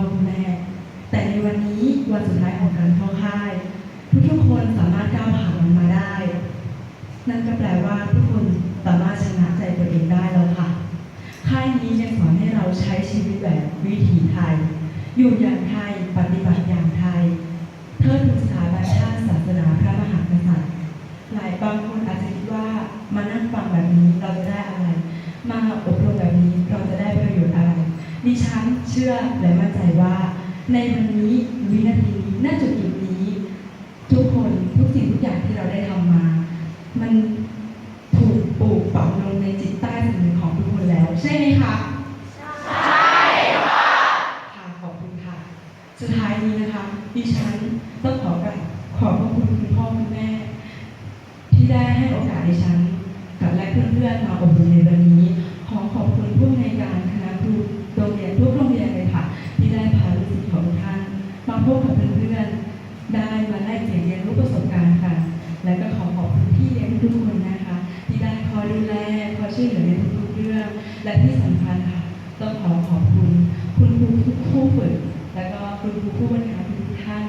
อคุณแม่ แต่ในวันนี้วันสุดท้ายของการเข้าค่าย ทุกๆคนสามารถก้าวผ่านมันมาได้ นั่นก็แปลว่าทุกคนสามารถชนะใจตัวเองได้แล้วค่ะ ค่ายนี้ยังสอนให้เราใช้ชีวิตแบบวิถีไทย อยู่อย่างไทยปฏิบัติอย่าง ดิฉันเชื่อและมั่นใจว่า ในวันนี้วินาทีนี้ณจุดจุดนี้ ทุกคนทุกสิ่งทุกอย่างที่เราได้ทำมา มันถูกปลูกฝังลงในจิตใต้สำนึกของทุกคนแล้ว ใช่ไหมคะค่ะขอบคุณค่ะ สุดท้ายนี้นะคะ ดิฉันต้องขอกราบขอบพระคุณคุณพ่อคุณแม่ ที่ได้ให้โอกาสดิฉันกับและเพื่อนๆมาอบรมในวันนี้ขอขอบคุณ ได้มาไลกเปลี่ยนเรียนรู้ประสบการณ์ค่ะ และก็ขอขอบคุณพี่เลี้ยงทุกคนนะคะ ที่ได้คอยดูแลคอยช่วยเหลือในทุกๆเรื่อง และที่สำคัญค่ะ ต้องขอขอบคุณ คุณครูทุกผู้ฝึกและก็คุณครูผู้บริหารทุกท่าน